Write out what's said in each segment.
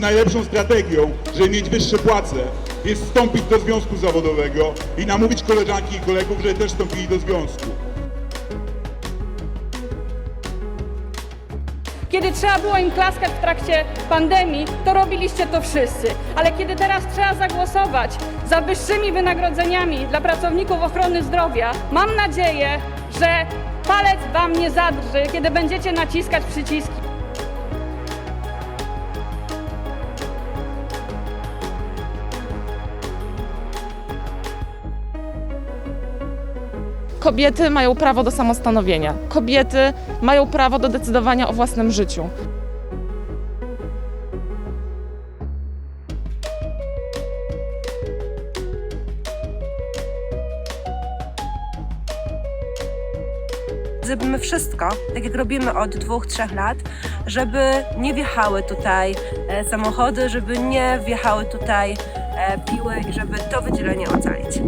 Najlepszą strategią, żeby mieć wyższe płace, jest wstąpić do związku zawodowego i namówić koleżanki i kolegów, żeby też wstąpili do związku. Kiedy trzeba było im klaskać w trakcie pandemii, to robiliście to wszyscy. Ale kiedy teraz trzeba zagłosować za wyższymi wynagrodzeniami dla pracowników ochrony zdrowia, mam nadzieję, że palec wam nie zadrży, kiedy będziecie naciskać przyciski. Kobiety mają prawo do samostanowienia. Kobiety mają prawo do decydowania o własnym życiu. Zrobimy wszystko, tak jak robimy od dwóch, trzech lat, żeby nie wjechały tutaj e, samochody, żeby nie wjechały tutaj e, piły i żeby to wydzielenie ocalić.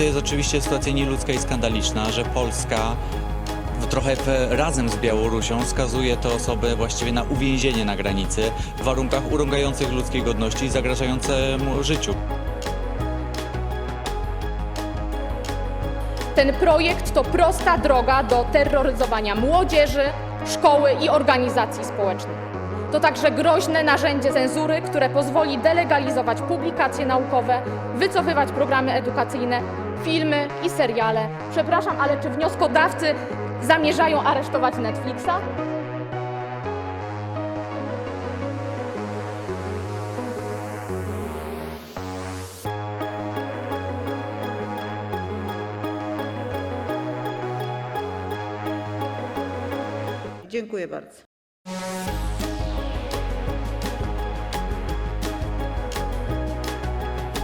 To jest oczywiście sytuacja nieludzka i skandaliczna, że Polska w- trochę razem z Białorusią skazuje te osoby właściwie na uwięzienie na granicy w warunkach urągających ludzkiej godności i zagrażającemu życiu. Ten projekt to prosta droga do terroryzowania młodzieży, szkoły i organizacji społecznych. To także groźne narzędzie cenzury, które pozwoli delegalizować publikacje naukowe, wycofywać programy edukacyjne, filmy i seriale. Przepraszam, ale czy wnioskodawcy zamierzają aresztować Netflixa? Dziękuję bardzo.